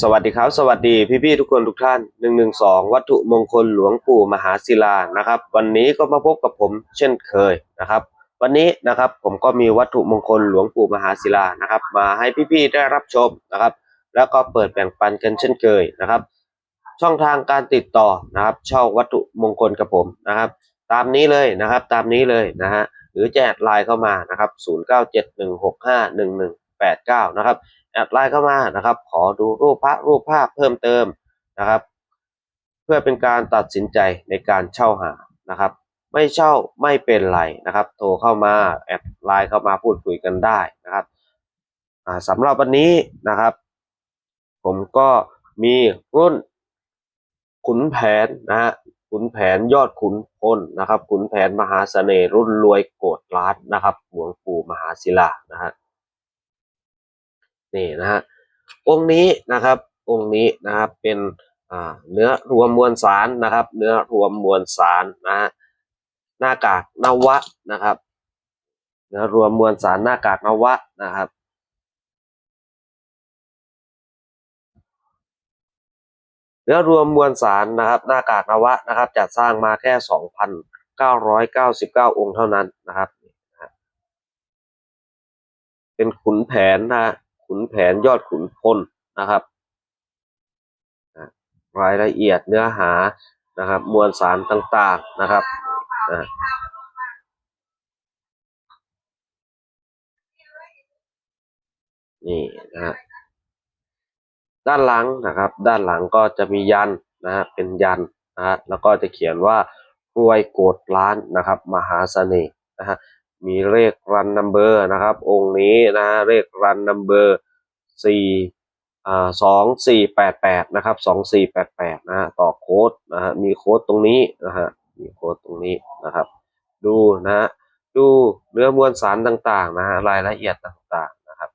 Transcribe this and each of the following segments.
สวัสดีครับ สวัสดีพี่ ๆ ทุกคนทุกท่านหนึ่งหนึ่งสองวัตถุมงคลหลวงปู่มหาศิลานะครับ วันนี้ก็มาพบกับผมเช่นเคยนะครับ วันนี้นะครับผมก็มีวัตถุมงคลหลวงปู่มหาศิลานะครับ มาให้พี่ๆได้รับชมนะครับ แล้วก็เปิดแบ่งปันกันเช่นเคยนะครับ ช่องทางการติดต่อนะครับ เช่าวัตถุมงคลกับผมนะครับ ตามนี้เลยนะครับ ตามนี้เลยนะฮะหรือแจกไลน์เข้ามานะครับ 0971651189 นะครับ แอดไลน์เข้ามานะครับ ขอดูรูปพระรูปภาพเพิ่มเติมนะครับ เพื่อเป็นการตัดสินใจในการเช่าหานะครับ ไม่เช่าไม่เป็นไรนะครับ โทรเข้ามาแอดไลน์เข้ามาพูดคุยกันได้นะครับสำหรับวันนี้นะครับ ผมก็มีรุ่นขุนแผนนะฮะขุนแผนยอดขุนพลนะครับขุนแผนมหาเสน่ห์รุ่นรวยโกดล้านนะครับหลวงปู่มหาศิลานะฮะ นี่นะฮะองค์นี้นะครับองค์นี้นะครับเป็นเนื้อรวมมวลสารนะครับ เนื้อรวมมวลสารนะฮะหน้ากากนวะนะครับ เนื้อรวมมวลสารหน้ากากนวะนะครับเนื้อรวมมวลสารนะครับ หน้ากากนวะนะครับจัดสร้างมาแค่ 2,999 องค์เท่านั้นนะครับ เป็นขุนแผนนะ ขุนแผนยอดขุนพลนะครับ รายละเอียดเนื้อหานะครับ มวลสารต่างๆนะครับนะนี่นะฮะด้านหลังนะครับ ด้านหลังก็จะมียันนะฮะเป็นยันนะฮะแล้วก็จะเขียนว่ารวยโกดล้านนะครับ มหาเสน่ห์นะฮะ มีเลขรันนัมเบอร์นะครับ องค์นี้นะฮะเลขรันนัมเบอร์สี่อ่าสองสี่แปดแปดนะครับสองสี่แปดแปดนะฮะต่อโค้ดนะฮะมีโค้ดตรงนี้นะฮะมีโค้ดตรงนี้นะครับ ดูนะฮะดูเนื้อมวลสารต่างๆนะฮะรายละเอียดต่างๆนะครับ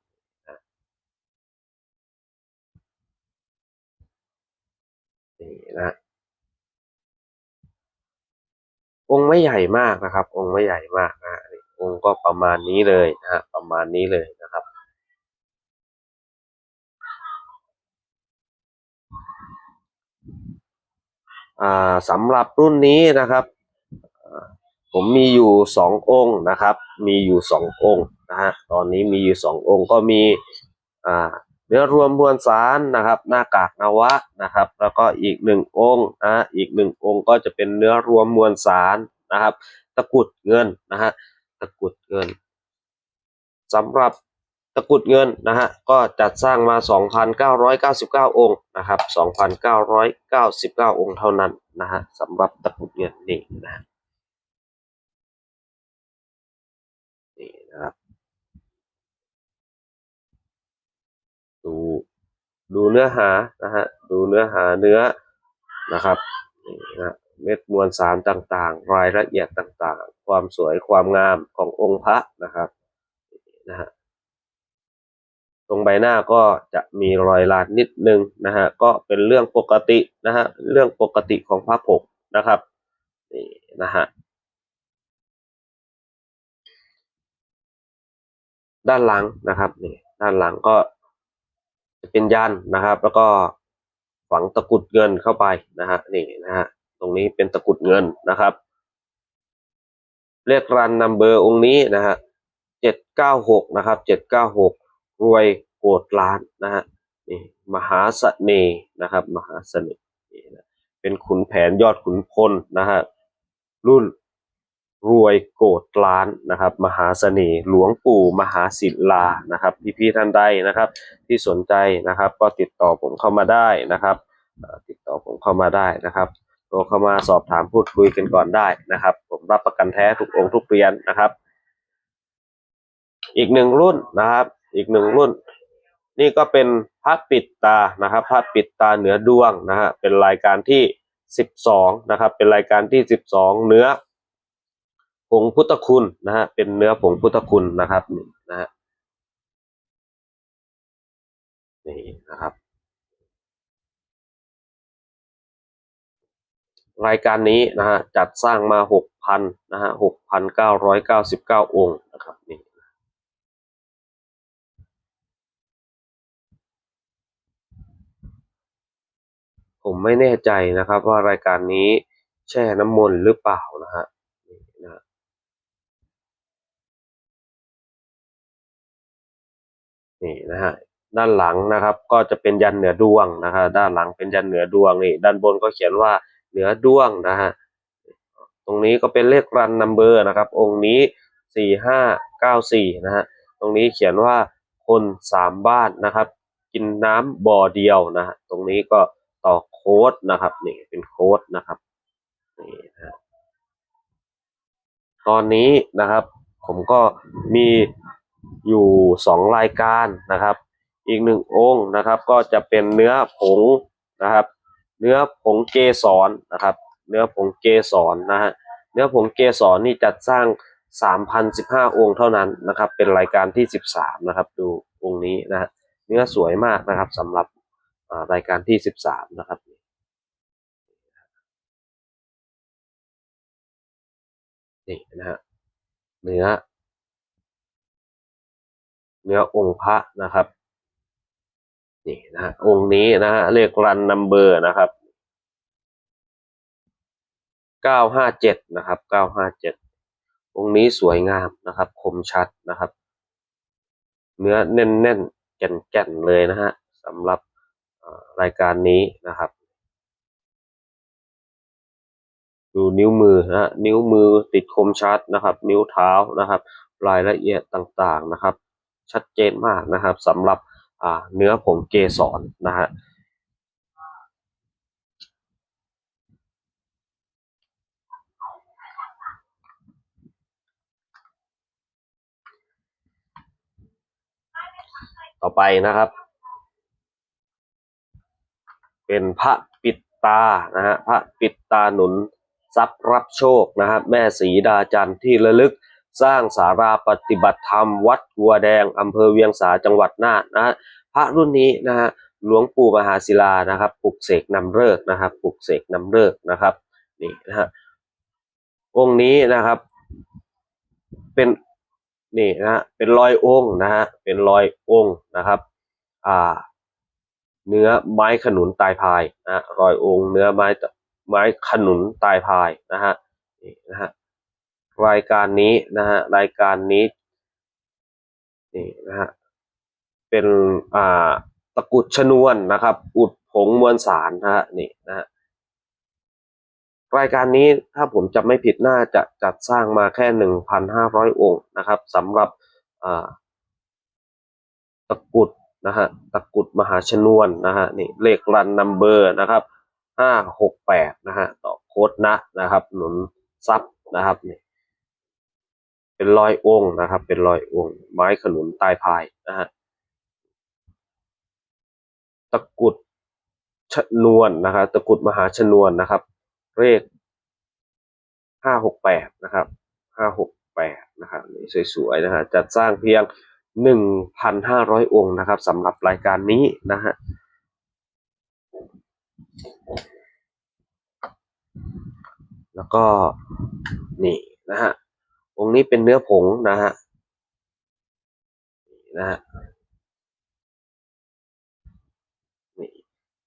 นี่นะองค์ไม่ใหญ่มากนะครับ องค์ไม่ใหญ่มากนะ องค์ก็ประมาณนี้เลยนะฮะประมาณนี้เลยนะครับอ่าสำหรับรุ่นนี้นะครับ ผมมีอยู่สององค์นะครับ มีอยู่สององค์นะฮะตอนนี้มีอยู่สององค์ก็มีอ่าเนื้อรวมมวลสารนะครับ หน้ากากนวะนะครับ แล้วก็อีกหนึ่งองค์นะอีกหนึ่งองค์ก็จะเป็นเนื้อรวมมวลสารนะครับ ตะกุดเงินนะฮะ ตะกุดเงินสำหรับตะกุดเงินนะฮะก็จัดสร้างมา 2,999 องค์นะครับ 2,999 องค์เท่านั้นนะฮะสำหรับตะกุดเงินนี่นะนี่นะครับดูดูเนื้อหานะฮะดูเนื้อหาเนื้อนะครับนี่นะเม็ดมวลสารต่างๆ รายละเอียดต่างๆ ความสวยความงามขององค์พระนะครับนะฮะตรงใบหน้าก็จะมีรอยลาดนิดนึงนะฮะก็เป็นเรื่องปกตินะฮะเรื่องปกติของพระผงนะครับนี่นะฮะด้านหลังนะครับนี่ด้านหลังก็จะเป็นยันนะครับ แล้วก็ฝังตะกุดเงินเข้าไปนะฮะนี่นะฮะตรงนี้เป็นตะกุดเงินนะครับ เลขรันนัมเบอร์องค์นี้นะฮะเจ็ดเก้าหกนะครับเจ็ดเก้าหกรวยโกดล้านนะฮะนี่มหาเสน่ห์นะครับ มหาเสน่ห์เป็นขุนแผนยอดขุนพลนะฮะรุ่นรวยโกดล้านนะครับ มหาเสน่ห์หลวงปู่มหาศิลานะครับ พี่ๆท่านใดนะครับ ที่สนใจนะครับ ก็ติดต่อผมเข้ามาได้นะครับ ติดต่อผมเข้ามาได้นะครับ โทรเข้ามาสอบถามพูดคุยกันก่อนได้นะครับ ผมรับประกันแท้ทุกองค์ทุกเรียนนะครับ อีกหนึ่งรุ่นนะครับ อีกหนึ่งรุ่น นี่ก็เป็นพระปิดตานะครับพระปิดตาเหนือดวงนะฮะเป็นรายการที่สิบสองนะครับ เป็นรายการที่สิบสองเนื้อผงพุทธคุณนะฮะเป็นเนื้อผงพุทธคุณนะครับนี่นะฮะนี่นะครับ รายการนี้นะฮะจัดสร้างมาหกพันนะฮะหกพันเก้าร้อยเก้าสิบเก้าองค์นะครับนี่ผมไม่แน่ใจนะครับว่ารายการนี้แช่น้ำมนต์หรือเปล่านะฮะนี่นะฮะนี่นะฮะด้านหลังนะครับก็จะเป็นยันเหนือดวงนะฮะด้านหลังเป็นยันเหนือดวงนี่ด้านบนก็เขียนว่า เหนือดวงนะฮะตรงนี้ก็เป็นเลขรันนัมเบอร์นะครับ องค์นี้สี่ห้าเก้าสี่นะฮะตรงนี้เขียนว่าคนสามบ้านนะครับ กินน้ำบ่อเดียวนะฮะตรงนี้ก็ต่อโค้ดนะครับนี่เป็นโค้ดนะครับนี่นะฮะตอนนี้นะครับ ผมก็มีอยู่สองรายการนะครับ อีกหนึ่งองค์นะครับ ก็จะเป็นเนื้อผงนะครับ เนื้อผงเกสรนะครับ เนื้อผงเกสรนะฮะเนื้อผงเกสรนี่จัดสร้าง 3,015 องค์เท่านั้นนะครับ เป็นรายการที่ 13 นะครับ ดูองค์นี้นะฮะเนื้อสวยมากนะครับสำหรับอ่ารายการที่ 13 นะครับนี่นะฮะเนื้อ เนื้อองค์พระนะครับ นี่นะองค์นี้นะฮะเลขรันนัมเบอร์นะครับเก้าห้าเจ็ดนะครับเก้าห้าเจ็ดองค์นี้สวยงามนะครับ คมชัดนะครับ เนื้อแน่นๆแก่นๆเลยนะฮะสำหรับรายการนี้นะครับ ดูนิ้วมือนะนิ้วมือติดคมชัดนะครับ นิ้วเท้านะครับ รายละเอียดต่างๆนะครับ ชัดเจนมากนะครับสำหรับ เนื้อผงเกสรนะฮะต่อไปนะครับ เป็นพระปิดตานะฮะพระปิดตาหนุนทรัพย์รับโชคนะครับแม่สีดาจันทร์ที่ระลึก สร้างสาราปฏิบัติธรรม วัดกัวแดงอำเภอเวียงสาจังหวัดน่านนะพระรุ่นนี้นะฮะหลวงปู่มหาศิลานะครับปลุกเสกนำเลิกนะครับปลุกเสกนำเลิกนะครับนี่นะฮะองค์นี้นะครับเป็นนี่นะฮะเป็นรอยองค์นะฮะเป็นรอยองค์นะครับอ่าเนื้อไม้ขนุนตายพายนะรอยองค์เนื้อไม้ไม้ขนุนตายพายนะฮะนี่นะฮะ รายการนี้นะฮะรายการนี้นี่นะฮะเป็นอ่าตะกุดชนวนนะครับ อุดผงมวลสารนะฮะนี่นะฮะรายการนี้ถ้าผมจำไม่ผิดน่าจะจัดสร้างมาแค่หนึ่งพันห้าร้อยองค์นะครับสำหรับอ่าตะกุดนะฮะตะกุดมหาชนวนนะฮะนี่เลขรันนัมเบอร์นะครับห้าหกแปดนะฮะต่อโค้ดนะนะครับ หนุนซับนะครับนี่ เป็นรอยองค์นะครับ เป็นรอยองค์ ไม้ขนุนตายพายนะฮะตะกุดชนวนนะครับ ตะกุดมหาชนวนนะครับ เลขห้าหกแปดนะครับห้าหกแปดนะครับสวยๆนะฮะจัดสร้างเพียงหนึ่งพันห้าร้อยองค์นะครับสำหรับรายการนี้นะฮะแล้วก็นี่นะฮะ องค์นี้เป็นเนื้อผงนะฮะนี่นะฮะนี่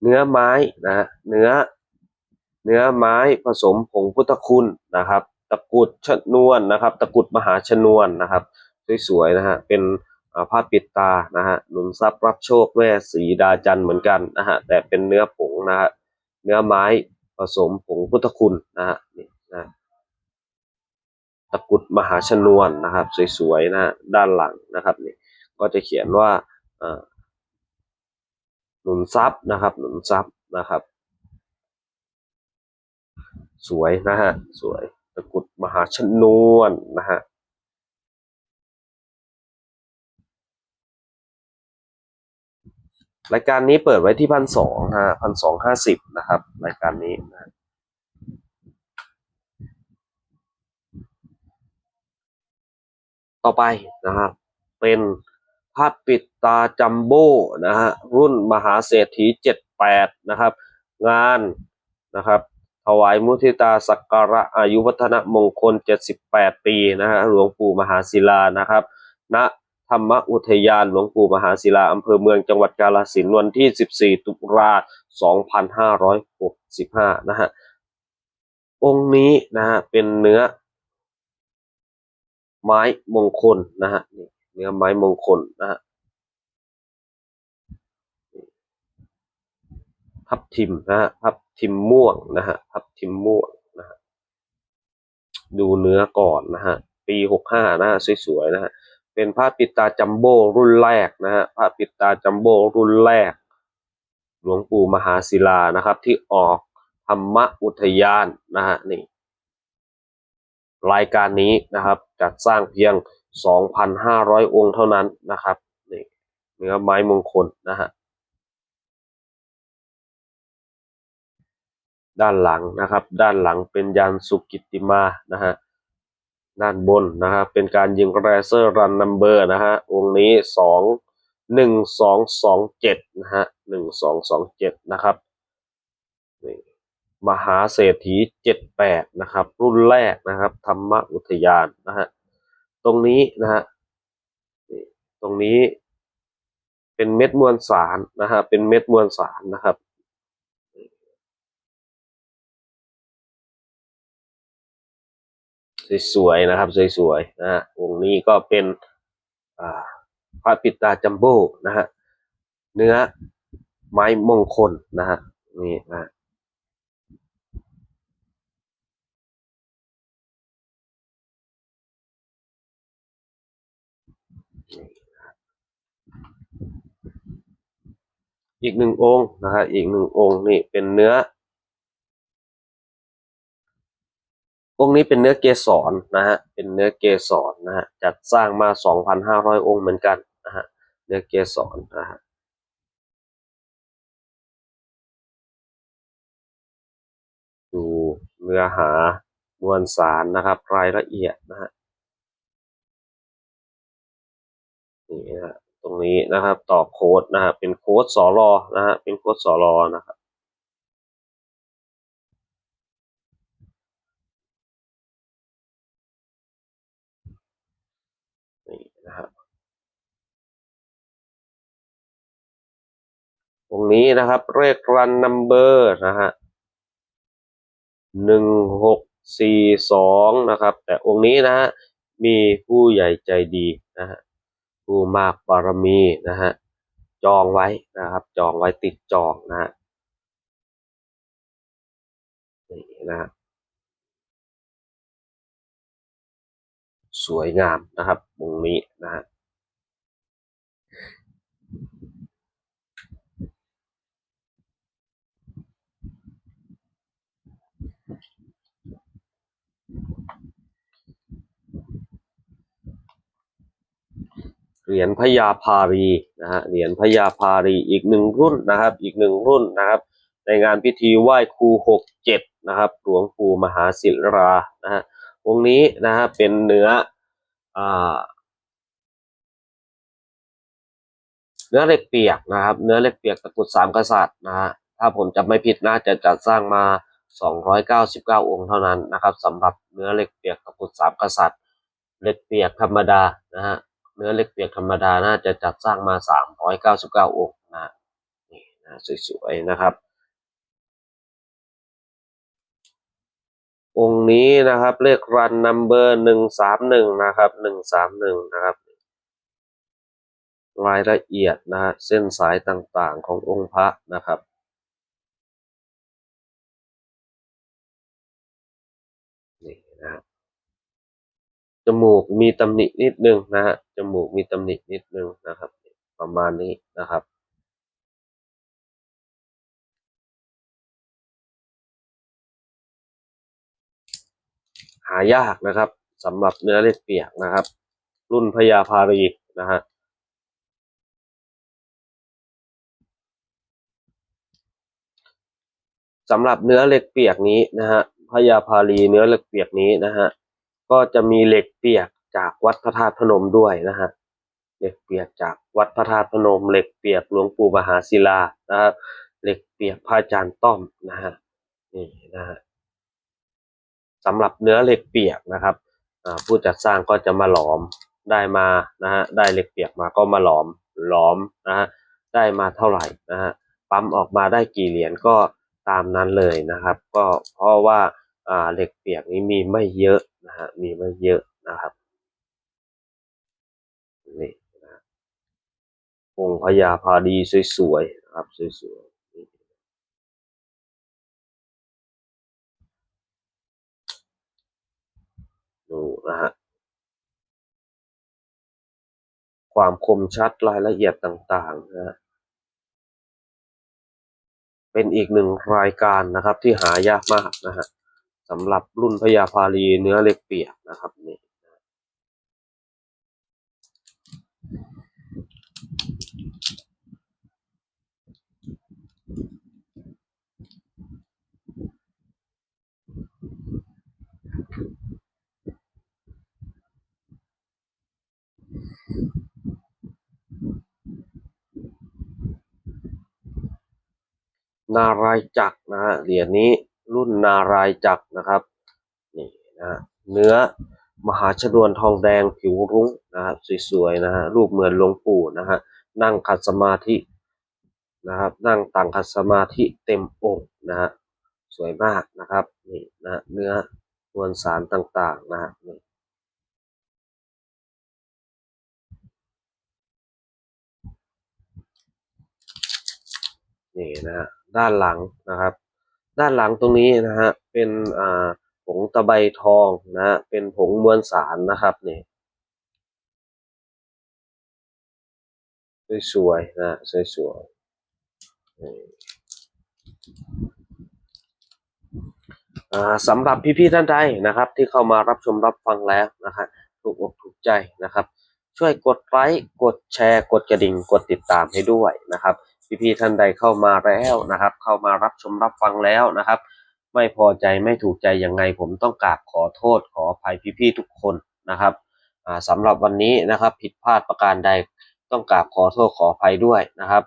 เนื้อไม้นะฮะเนื้อ เนื้อไม้ผสมผงพุทธคุณนะครับ ตะกุดชนวนนะครับ ตะกุดมหาชนวนนะครับ สวยๆนะฮะเป็นผ้าปิดตานะฮะหนุนทรัพย์รับโชคแม่สีดาจันทร์เหมือนกันนะฮะแต่เป็นเนื้อผงนะฮะเนื้อไม้ผสมผงพุทธคุณนะฮะนี่นะ ตะกุดมหาชนวนนะครับ สวยๆนะด้านหลังนะครับนี่ก็จะเขียนว่าหนุนทรัพย์นะครับ หนุนทรัพย์นะครับ สวยนะฮะสวยตะกุดมหาชนวนนะฮะรายการนี้เปิดไว้ที่พันสองฮะพันสองห้าสิบนะครับ รายการนี้นะ ต่อไปนะครับเป็นภาพปิดตาจัมโบ้นะฮะรุ่นมหาเศรษฐีเจ็ดแปดนะครับ งานนะครับถวายมุทิตาสักการะอายุวัฒนมงคล 78 ปีนะฮะหลวงปู่มหาศิลานะครับณธรรมอุทยานหลวงปู่มหาศิลาอำเภอเมืองจังหวัดกาฬสินธุ์วันที่ 14 ตุลา2565 นะฮะองค์นี้นะฮะเป็นเนื้อ ไม้มงคลนะฮะนี่เนื้อไม้มงคลนะฮะทับทิมนะฮะทับทิมม่วงนะฮะทับทิมม่วงนะฮะดูเนื้อก่อนนะฮะปีหกห้านะฮะสวยๆนะฮะเป็นผ้าปิดตาจัมโบ้รุ่นแรกนะฮะผ้าปิดตาจัมโบ้รุ่นแรก หลวงปู่มหาศิลานะครับ ที่ออกธรรมอุทยานนะฮะนี่ รายการนี้นะครับจัดสร้างเพียง 2,500 องค์เท่านั้นนะครับนี่เนื้อไม้มงคลนะฮะด้านหลังนะครับ ด้านหลังเป็นยันสุกิติมานะฮะด้านบนนะครับเป็นการยิงแรเซอร์รันนัมเบอร์นะฮะองค์นี้สองหนึ่งสองสองเจ็ดนะฮะหนึ่งสองสองเจ็ดนะครับ มหาเศรษฐีเจ็ดแปดนะครับ รุ่นแรกนะครับ ธรรมอุทยานนะฮะตรงนี้นะฮะตรงนี้เป็นเม็ดมวลสารนะฮะเป็นเม็ดมวลสารนะครับสวยๆนะครับสวยๆนะฮะองค์นี้ก็เป็นพระปิตาจัมโบ้นะฮะเนื้อไม้มงคลนะฮะนี่นะ อีกหนึ่งองค์นะฮะอีกหนึ่งองค์นี่เป็นเนื้อ องค์นี้เป็นเนื้อเกสรนะฮะเป็นเนื้อเกสรนะฮะจัดสร้างมา 2,500 องค์เหมือนกันนะฮะเนื้อเกสรนะฮะดูเนื้อหามวลสารนะครับ รายละเอียดนะฮะ นี่นะฮะตรงนี้นะครับ ต่อโค้ดนะฮะเป็นโค้ดสอรอนะฮะเป็นโค้ดสอรอนะครับนี่นะฮะตรงนี้นะครับเลขรันนัมเบอร์นะฮะหนึ่งหกสี่สองนะครับ แต่องค์นี้นะฮะมีผู้ใหญ่ใจดีนะฮะ ผู้มากบารมีนะฮะจองไว้นะครับ จองไว้ติดจองนะฮะนี่นะฮะสวยงามนะครับองนี้นะฮะ เหรียญพญาพารีนะฮะเหรียญพญาพารีอีกหนึ่งรุ่นนะครับ อีกหนึ่งรุ่นนะครับ ในงานพิธีไหว้ครูหกเจ็ดนะครับหลวงปู่มหาศิรานะฮะองค์นี้นะฮะเป็นเนื้ออ่าเนื้อเหล็กเปียกนะครับ เนื้อเหล็กเปียกตะกุดสามกษัตริย์นะฮะถ้าผมจำไม่ผิดน่าจะจัดสร้างมา 299 องค์เท่านั้นนะครับสำหรับเนื้อเหล็กเปียกตะกุดสามกษัตริย์เหล็กเปียกธรรมดานะฮะ เนื้อเหล็กเปียกธรรมดาน่าจะจัดสร้างมา 399 องค์นะฮะนี่นะสวยๆนะครับ องค์นี้นะครับเลขรันนัมเบอร์หนึ่งสามหนึ่งนะครับหนึ่งสามหนึ่งนะครับ รายละเอียดนะฮะเส้นสายต่างๆขององค์พระนะครับนี่นะฮะจมูกมีตำหนินิดนึงนะฮะ มูกมีตำหนินิดนึงนะครับ ประมาณนี้นะครับหายากนะครับสำหรับเนื้อเล็กเปียกนะครับ รุ่นพญาพารีนะฮะสำหรับเนื้อเหล็กเปียกนี้นะฮะพญาพารีเนื้อเหล็กเปียกนี้นะฮะก็จะมีเหล็กเปียก จากวัดพระธาตุพนมด้วยนะฮะเหล็กเปียกจากวัดพระธาตุพนม เหล็กเปียกหลวงปู่มหาศิลานะครับเหล็กเปียกพระอาจารย์ต้อมนะฮะนี่นะฮะสำหรับเนื้อเหล็กเปียกนะครับผู้จัดสร้างก็จะมาหลอมได้มานะฮะได้เหล็กเปียกมาก็มาหลอมหลอมนะฮะได้มาเท่าไหร่นะฮะปั๊มออกมาได้กี่เหรียญก็ตามนั้นเลยนะครับ ก็เพราะว่าเหล็กเปียกนี้มีไม่เยอะนะฮะมีไม่เยอะนะครับนี่นะฮะ องค์พญาพาดีสวยๆนะครับสวยๆนี่ดูนะฮะความคมชัดรายละเอียดต่างๆนะฮะเป็นอีกหนึ่งรายการนะครับที่หายากมากนะฮะสำหรับรุ่นพญาพาลีเนื้อเล็กเปียกนะครับนี่ นารายจักนะฮะเหรียญนี้รุ่นนารายจักนะครับนี่นะฮะเนื้อมหาชนวนทองแดงผิวรุ้งนะฮะสวยๆนะฮะรูปเหมือนหลวงปู่นะฮะนั่งขัดสมาธิ นะครับ นั่งต่างขัสมาธิเต็มองค์นะฮะสวยมากนะครับนี่นะเนื้อมวลสารต่างๆนะฮะนี่นี่นะฮะด้านหลังนะครับ ด้านหลังตรงนี้นะฮะเป็นอ่าผงตะไบทองนะฮะเป็นผงมวลสารนะครับนี่สวยๆนะสวยๆ สำหรับพี่ๆท่านใดนะครับ ที่เข้ามารับชมรับฟังแล้วนะครับถูกอกถูกใจนะครับ ช่วยกดไลค์กดแชร์ กดกระดิ่งกดติดตามให้ด้วยนะครับ พี่ๆท่านใดเข้ามาแล้วนะครับ เข้ามารับชมรับฟังแล้วนะครับ ไม่พอใจไม่ถูกใจยังไง ผมต้องกราบขอโทษขออภัยพี่ๆทุกคนนะครับอ่าสำหรับวันนี้นะครับ ผิดพลาดประการใดต้องกราบขอโทษขออภัยด้วยนะครับ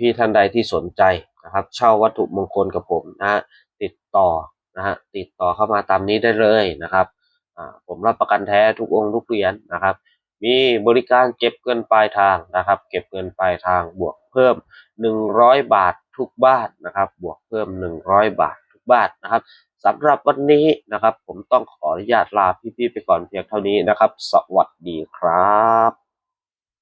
พี่ๆท่านใดที่สนใจนะครับ เช่าวัตถุมงคลกับผมนะฮะติดต่อนะฮะติดต่อเข้ามาตามนี้ได้เลยนะครับผมรับประกันแท้ทุกองค์ทุกเหรียญนะครับ มีบริการเก็บเงินปลายทางนะครับ เก็บเงินปลายทางบวกเพิ่ม 100 บาททุกบ้านนะครับ บวกเพิ่ม 100 บาททุกบ้านนะครับสำหรับวันนี้นะครับ ผมต้องขออนุญาตลาพี่ๆไปก่อนเพียงเท่านี้นะครับ สวัสดีครับ